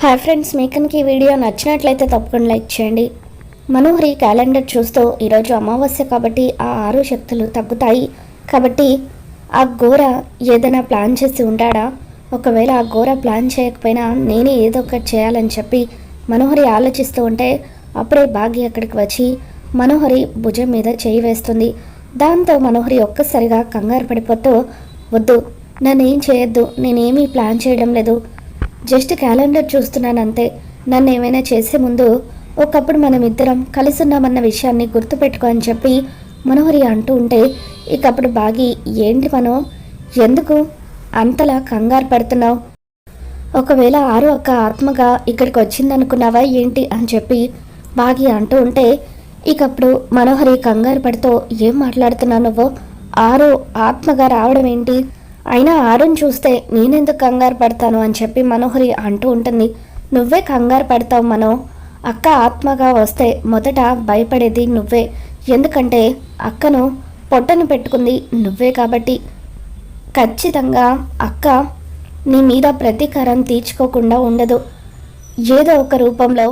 Hi friends మీకనికి ఈ video నచ్చినట్లయితే తప్పకుండా లైక్ చేయండి. మనోహరి క్యాలెండర్ చూస్తూ ఈరోజు అమావాస్య కాబట్టి ఆ ఆరు శక్తులు తగ్గుతాయి. కాబట్టి ఆ ఘోర ఏదైనా ప్లాన్ చేసి ఉంటాడా? ఒకవేళ ఆ ఘోర ప్లాన్ చేయకపోయినా నేనే ఏదో ఒకటి చేయాలని చెప్పి మనోహరి ఆలోచిస్తూ ఉంటే అప్పుడే భాగ్య అక్కడికి వచ్చి మనోహరి భుజం మీద చేయి వేస్తుంది. దాంతో మనోహరి ఒక్కసారిగా కంగారు పడిపోతూ వద్దు నన్ను ఏం చేయొద్దు నేనేమీ ప్లాన్ చేయడం లేదు. జస్ట్ క్యాలెండర్ చూస్తున్నాను అంతే నన్ను ఏమైనా చేసే ముందు ఒకప్పుడు మనం ఇద్దరం కలిసి ఉన్నామన్న విషయాన్ని గుర్తుపెట్టుకో అని చెప్పి మనోహరి అంటూ ఉంటే ఇకప్పుడు బాగి ఏంటి మనం? ఎందుకు? అంతలా కంగారు పడుతున్నావు? ఒకవేళ ఆరు అక్క ఆత్మగా ఇక్కడికి వచ్చిందనుకున్నావా ఏంటి? అని చెప్పి బాగి అంటూ ఉంటే ఇకప్పుడు మనోహరి కంగారు పడుతూ ఏం మాట్లాడుతున్నావు నువ్వు? ఆరు ఆత్మగా రావడం ఏంటి అయినా ఆరుని చూస్తే నేనెందుకు కంగారు పడతాను అని చెప్పి మనోహరి అంటూ ఉంటుంది. నువ్వే కంగారు పడతావు మనో. అక్క ఆత్మగా వస్తే మొదట భయపడేది నువ్వే. ఎందుకంటే అక్కను పొట్టను పెట్టుకుంది నువ్వే కాబట్టి. ఖచ్చితంగా అక్క నీ మీద ప్రతీకారం తీర్చుకోకుండా ఉండదు. ఏదో ఒక రూపంలో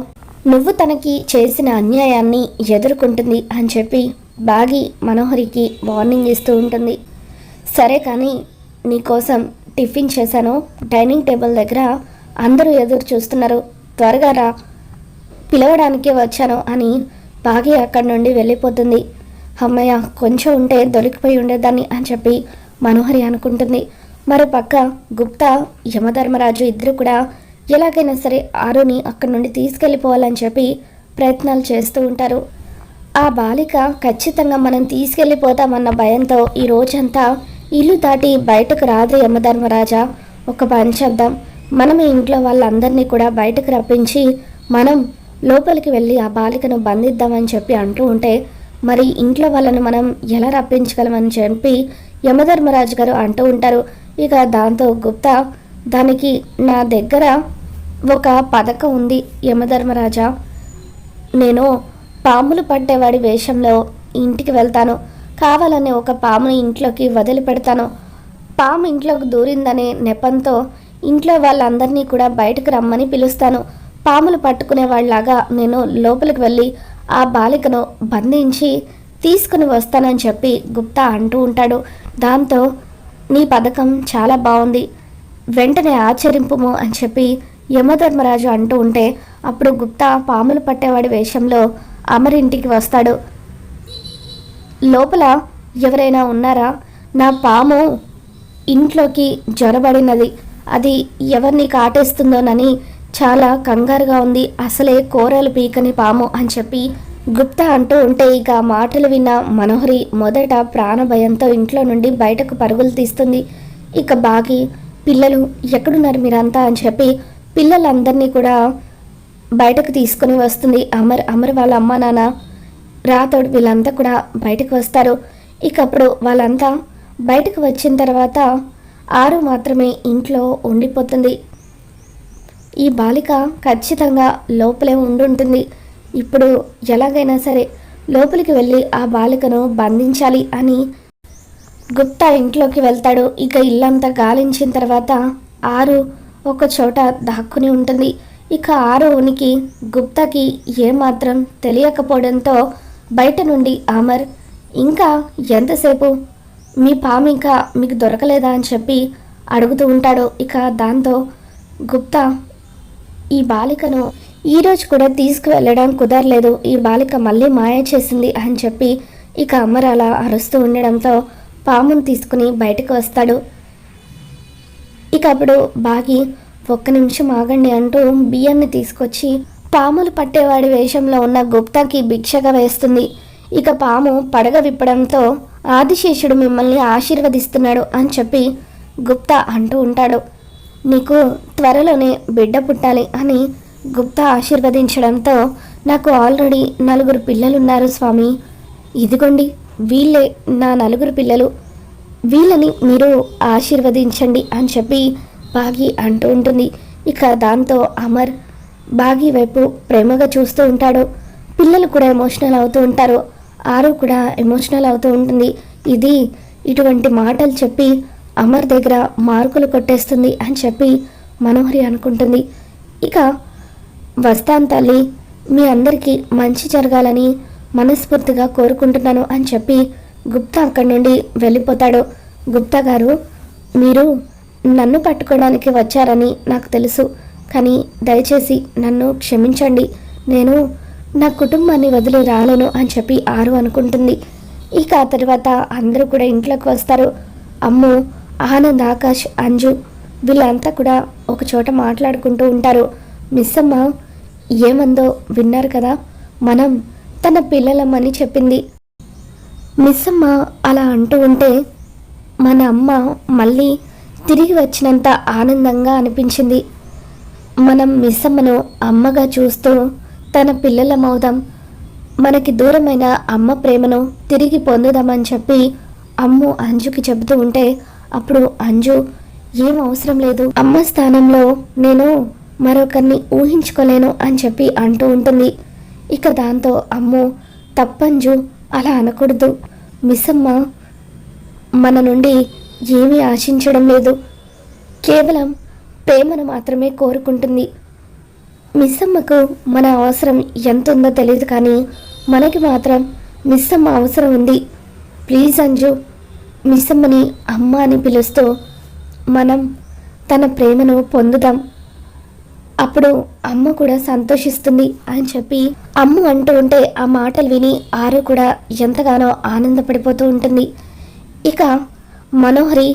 నువ్వు తనకి చేసిన అన్యాయాన్ని ఎదుర్కొంటుంది అని చెప్పి బాగి మనోహరికి వార్నింగ్ ఇస్తూ ఉంటుంది. సరే కానీ నీకోసం టిఫిన్ చేశాను. డైనింగ్ టేబుల్ దగ్గర అందరూ ఎదురు చూస్తున్నారు. త్వరగా రా. పిలవడానికే వచ్చాను అని బాగి అక్కడి నుండి వెళ్ళిపోతుంది. అమ్మయ్య కొంచెం ఉంటే దొరికిపోయి ఉండేదాన్ని అని చెప్పి మనోహరి అనుకుంటుంది. మరో పక్క గుప్తా యమధర్మరాజు ఇద్దరు కూడా ఎలాగైనా సరే ఆరుని అక్కడి నుండి తీసుకెళ్ళిపోవాలని చెప్పి ప్రయత్నాలు చేస్తూ ఉంటారు. ఆ బాలిక ఖచ్చితంగా మనం తీసుకెళ్ళిపోతామన్న భయంతో ఈ రోజంతా ఇల్లు దాటి బయటకు రాదు యమధర్మరాజా ఒక పని చేద్దాం. మనం ఇంట్లో వాళ్ళందరినీ కూడా బయటకు రప్పించి మనం లోపలికి వెళ్ళి ఆ బాలికను బంధిద్దామని చెప్పి అంటూ ఉంటే మరి ఇంట్లో వాళ్ళను మనం ఎలా రప్పించగలమని చెప్పి యమధర్మరాజు గారు అంటూ ఉంటారు. ఇక దాంతో గుప్తా దానికి నా దగ్గర ఒక పథకం ఉంది యమధర్మరాజా నేను పాములు పట్టేవాడి వేషంలో ఇంటికి వెళ్తాను. కావాలని ఒక పాముని ఇంట్లోకి వదిలిపెడతాను. పాము ఇంట్లోకి దూరిందనే నెపంతో ఇంట్లో వాళ్ళందరినీ కూడా బయటకు రమ్మని పిలుస్తాను. పాములు పట్టుకునే వాళ్ళలాగా నేను లోపలికి వెళ్ళి ఆ బాలికను బంధించి తీసుకుని వస్తానని చెప్పి గుప్తా అంటూ ఉంటాడు. దాంతో నీ పథకం చాలా బాగుంది వెంటనే ఆచరింపుము అని చెప్పి యమధర్మరాజు అంటూ ఉంటే అప్పుడు గుప్తా పాములు పట్టేవాడి వేషంలో అమరింటికి వస్తాడు. లోపల ఎవరైనా ఉన్నారా? నా పాము ఇంట్లోకి జ్వరబడినది అది ఎవరిని కాటేస్తుందోనని చాలా కంగారుగా ఉంది. అసలే కూరలు పీకని పాము అని చెప్పి గుప్తా అంటూ ఉంటే ఇక మాటలు విన్న మనోహరి మొదట ప్రాణభయంతో ఇంట్లో నుండి బయటకు పరుగులు తీస్తుంది. ఇక బాగి పిల్లలు ఎక్కడున్నారు మీరంతా అని చెప్పి పిల్లలందరినీ కూడా బయటకు తీసుకుని వస్తుంది. అమర్ అమర్ వాళ్ళ అమ్మ నాన్న రాతోడు వీళ్ళంతా కూడా బయటకు వస్తారు. ఇక అప్పుడు వాళ్ళంతా బయటకు వచ్చిన తర్వాత ఆరు మాత్రమే ఇంట్లో ఉండిపోతుంది. ఈ బాలిక ఖచ్చితంగా లోపలే ఉండుంటుంది. ఇప్పుడు ఎలాగైనా సరే లోపలికి వెళ్ళి ఆ బాలికను బంధించాలి అని గుప్తా ఇంట్లోకి వెళ్తాడు. ఇక ఇల్లంతా గాలించిన తర్వాత ఆరు ఒక చోట దాక్కుని ఉంటుంది. ఇక ఆరు ఉనికి గుప్తాకి ఏమాత్రం తెలియకపోవడంతో బయట నుండి అమర్ ఇంకా ఎంతసేపు? మీ పాము ఇంకా మీకు దొరకలేదా? అని చెప్పి అడుగుతూ ఉంటాడు. ఇక దాంతో గుప్తా ఈ బాలికను ఈరోజు కూడా తీసుకువెళ్ళడం కుదరలేదు. ఈ బాలిక మళ్ళీ మాయ చేసింది అని చెప్పి ఇక అమర్ అలా అరుస్తూ ఉండడంతో పామును తీసుకుని బయటకు వస్తాడు. ఇక అప్పుడు బాగి ఒక్క నిమిషం ఆగండి అంటూ బియ్యాన్ని తీసుకొచ్చి పాములు పట్టేవాడి వేషంలో ఉన్న గుప్తాకి భిక్షగా వేస్తుంది. ఇక పాము పడగ విప్పడంతో ఆదిశేషుడు మిమ్మల్ని ఆశీర్వదిస్తున్నాడు అని చెప్పి గుప్తా అంటూ ఉంటాడు. నీకు త్వరలోనే బిడ్డ పుట్టాలి అని గుప్తా ఆశీర్వదించడంతో నాకు ఆల్రెడీ నలుగురు పిల్లలున్నారు స్వామి. ఇదిగోండి వీళ్ళే నా నలుగురు పిల్లలు. వీళ్ళని మీరు ఆశీర్వదించండి అని చెప్పి బాగి అంటూ ఉంటుంది. ఇక దాంతో అమర్ బాగి వైపు ప్రేమగా చూస్తూ ఉంటాడు. పిల్లలు కూడా ఎమోషనల్ అవుతూ ఉంటారు. ఆరు కూడా ఎమోషనల్ అవుతూ ఉంటుంది. ఇది ఇటువంటి మాటలు చెప్పి అమర్ దగ్గర మార్కులు కొట్టేస్తుంది అని చెప్పి మనోహరి అనుకుంటుంది. ఇక వస్తాను తల్లి మీ అందరికీ మంచి జరగాలని మనస్ఫూర్తిగా కోరుకుంటున్నాను అని చెప్పి గుప్తా అక్కడి నుండి వెళ్ళిపోతాడు. గుప్తా గారు మీరు నన్ను పట్టుకోవడానికి వచ్చారని నాకు తెలుసు. కానీ దయచేసి నన్ను క్షమించండి. నేను నా కుటుంబాన్ని వదిలి రాలేను అని చెప్పి ఆరు అనుకుంటుంది. ఇక ఆ తర్వాత అందరూ కూడా ఇంట్లోకి వస్తారు. అమ్ము ఆనంద్ ఆకాష్ అంజు వీళ్ళంతా కూడా ఒక చోట మాట్లాడుకుంటూ ఉంటారు. మిస్ అమ్మ ఏమందో విన్నారు కదా? మనం తన పిల్లలమ్మని చెప్పింది. మిస్ అమ్మ అలా అంటూ ఉంటే మన అమ్మ మళ్ళీ తిరిగి వచ్చినంత ఆనందంగా అనిపించింది. మనం మిస్సమ్మను అమ్మగా చూస్తూ తన పిల్లలమవుదాం మనకి దూరమైన అమ్మ ప్రేమను తిరిగి పొందుదామని చెప్పి అమ్ము అంజుకి చెబుతూ ఉంటే అప్పుడు అంజు ఏం అవసరం లేదు. అమ్మ స్థానంలో నేను మరొకరిని ఊహించుకోలేను అని చెప్పి అంటూ ఉంటుంది. ఇక దాంతో అమ్ము తప్పంజు అలా అనకూడదు. మిస్సమ్మ మన నుండి ఏమీ ఆశించడం లేదు. కేవలం ప్రేమను మాత్రమే కోరుకుంటుంది. మిస్సమ్మకు మన అవసరం ఎంత ఉందో తెలియదు కానీ మనకి మాత్రం మిస్సమ్మ అవసరం ఉంది. ప్లీజ్ అంజు మిస్సమ్మని అమ్మ అని పిలుస్తూ మనం తన ప్రేమను పొందుదాం. అప్పుడు అమ్మ కూడా సంతోషిస్తుంది అని చెప్పి అమ్మ అంటూ ఉంటే ఆ మాటలు విని ఆరు కూడా ఎంతగానో ఆనందపడిపోతూ ఉంటుంది. ఇక మనోహరి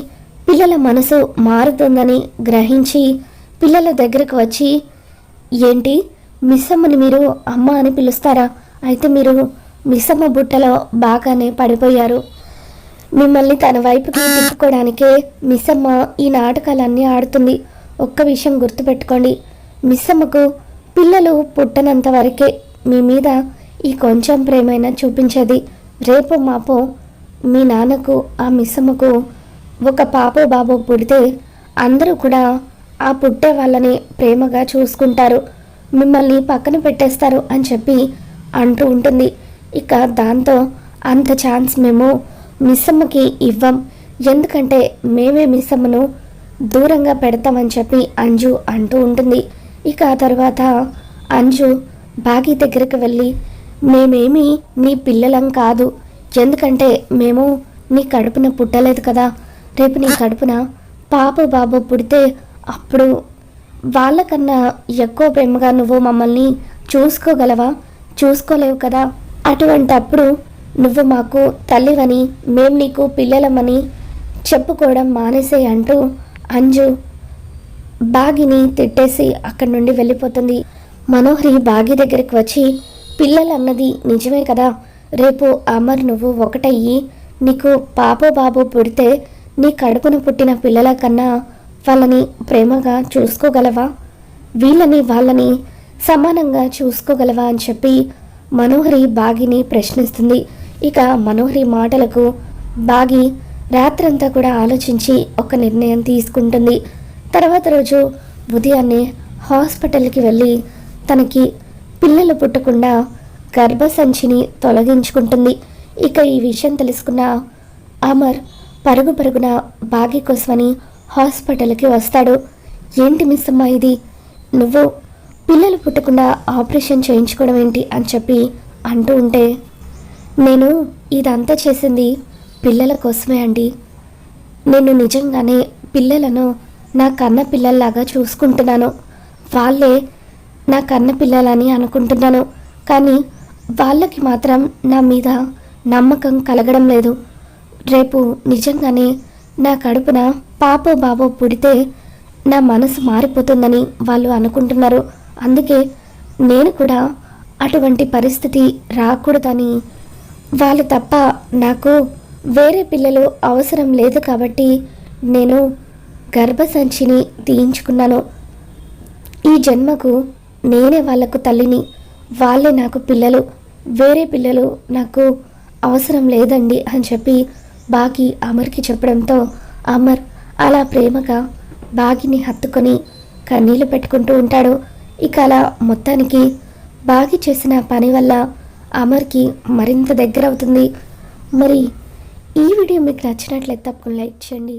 పిల్లల మనసు మారుతుందని గ్రహించి పిల్లల దగ్గరకు వచ్చి ఏంటి? మిస్సమ్మని మీరు అమ్మ అని పిలుస్తారా? అయితే మీరు మిస్సమ్మ బుట్టలో బాగానే పడిపోయారు. మిమ్మల్ని తన వైపుకి తిప్పుకోవడానికే మిస్సమ్మ ఈ నాటకాలన్నీ ఆడుతుంది. ఒక్క విషయం గుర్తుపెట్టుకోండి. మిస్సమ్మకు పిల్లలు పుట్టనంత వరకే మీ మీద ఈ కొంచెం ప్రేమైనా చూపించేది. రేపు మాపో మీ నాన్నకు ఆ మిస్సమ్మకు ఒక పాపో బాబో పుడితే అందరూ కూడా ఆ పుట్టే వాళ్ళని ప్రేమగా చూసుకుంటారు. మిమ్మల్ని పక్కన పెట్టేస్తారు అని చెప్పి అంటూ ఉంటుంది. ఇక దాంతో అంత ఛాన్స్ మేము మిస్సమ్మకి ఇవ్వం. ఎందుకంటే మేమే మిస్సమ్మను దూరంగా పెడతామని చెప్పి అంజు అంటూ ఉంటుంది. ఇక ఆ తర్వాత అంజు బాగి దగ్గరికి వెళ్ళి మేమేమి నీ పిల్లలం కాదు. ఎందుకంటే మేము నీ కడుపున పుట్టలేదు కదా. రేపు నీ కడుపున పాప బాబు పుడితే అప్పుడు వాళ్ళకన్నా ఎక్కువ ప్రేమగా నువ్వు మమ్మల్ని చూసుకోగలవా? చూసుకోలేవు కదా? అటువంటి అప్పుడు నువ్వు మాకు తల్లివని మేము నీకు పిల్లలమని చెప్పుకోవడం మానేసే అంటూ అంజు బాగిని తిట్టేసి అక్కడి నుండి వెళ్ళిపోతుంది. మనోహరి బాగి దగ్గరికి వచ్చి పిల్లలన్నది నిజమే కదా? రేపు అమర్ నువ్వు ఒకటయ్యి నీకు పాప బాబు పుడితే నీ కడుపున పుట్టిన పిల్లల కన్నా వాళ్ళని ప్రేమగా చూసుకోగలవా? వీళ్ళని వాళ్ళని సమానంగా చూసుకోగలవా అని చెప్పి మనోహరి బాగిని ప్రశ్నిస్తుంది. ఇక మనోహరి మాటలకు బాగి రాత్రంతా కూడా ఆలోచించి ఒక నిర్ణయం తీసుకుంటుంది. తర్వాత రోజు ఉదయాన్నే హాస్పిటల్కి వెళ్ళి తనకి పిల్లలు పుట్టకుండా గర్భసంచిని తొలగించుకుంటుంది. ఇక ఈ విషయం తెలుసుకున్న అమర్ పరుగు పరుగున బాగి కోసమని హాస్పిటల్కి వస్తాడు. ఏంటి మిస్ అమ్మా ఇది? నువ్వు పిల్లలు పుట్టకుండా ఆపరేషన్ చేయించుకోవడం ఏంటి? అని చెప్పి అంటూ ఉంటే నేను ఇదంతా చేసింది పిల్లల కోసమే అండి. నేను నిజంగానే పిల్లలను నా కన్న పిల్లల్లాగా చూసుకుంటున్నాను. వాళ్ళే నా కన్న పిల్లలని అనుకుంటున్నాను. కానీ వాళ్ళకి మాత్రం నా మీద నమ్మకం కలగడం లేదు. రేపు నిజంగానే నా కడుపున పాపో బాబో పుడితే నా మనసు మారిపోతుందని వాళ్ళు అనుకుంటున్నారు. అందుకే నేను కూడా అటువంటి పరిస్థితి రాకూడదని. వాళ్ళు తప్ప నాకు వేరే పిల్లలు అవసరం లేదు కాబట్టి నేను గర్భసంచిని తీయించుకున్నాను. ఈ జన్మకు నేనే వాళ్ళకు తల్లిని వాళ్ళే నాకు పిల్లలు వేరే పిల్లలు నాకు అవసరం లేదండి అని చెప్పి బాగి అమర్కి చెప్పడంతో అమర్ అలా ప్రేమగా బాగిని హత్తుకొని కన్నీళ్ళు పెట్టుకుంటూ ఉంటాడు. ఇక అలా మొత్తానికి బాగి చేసిన పని వల్ల అమర్కి మరింత దగ్గర అవుతుంది మరి ఈ వీడియో మీకు నచ్చినట్లయితే తప్పకుండా లైక్ చేయండి.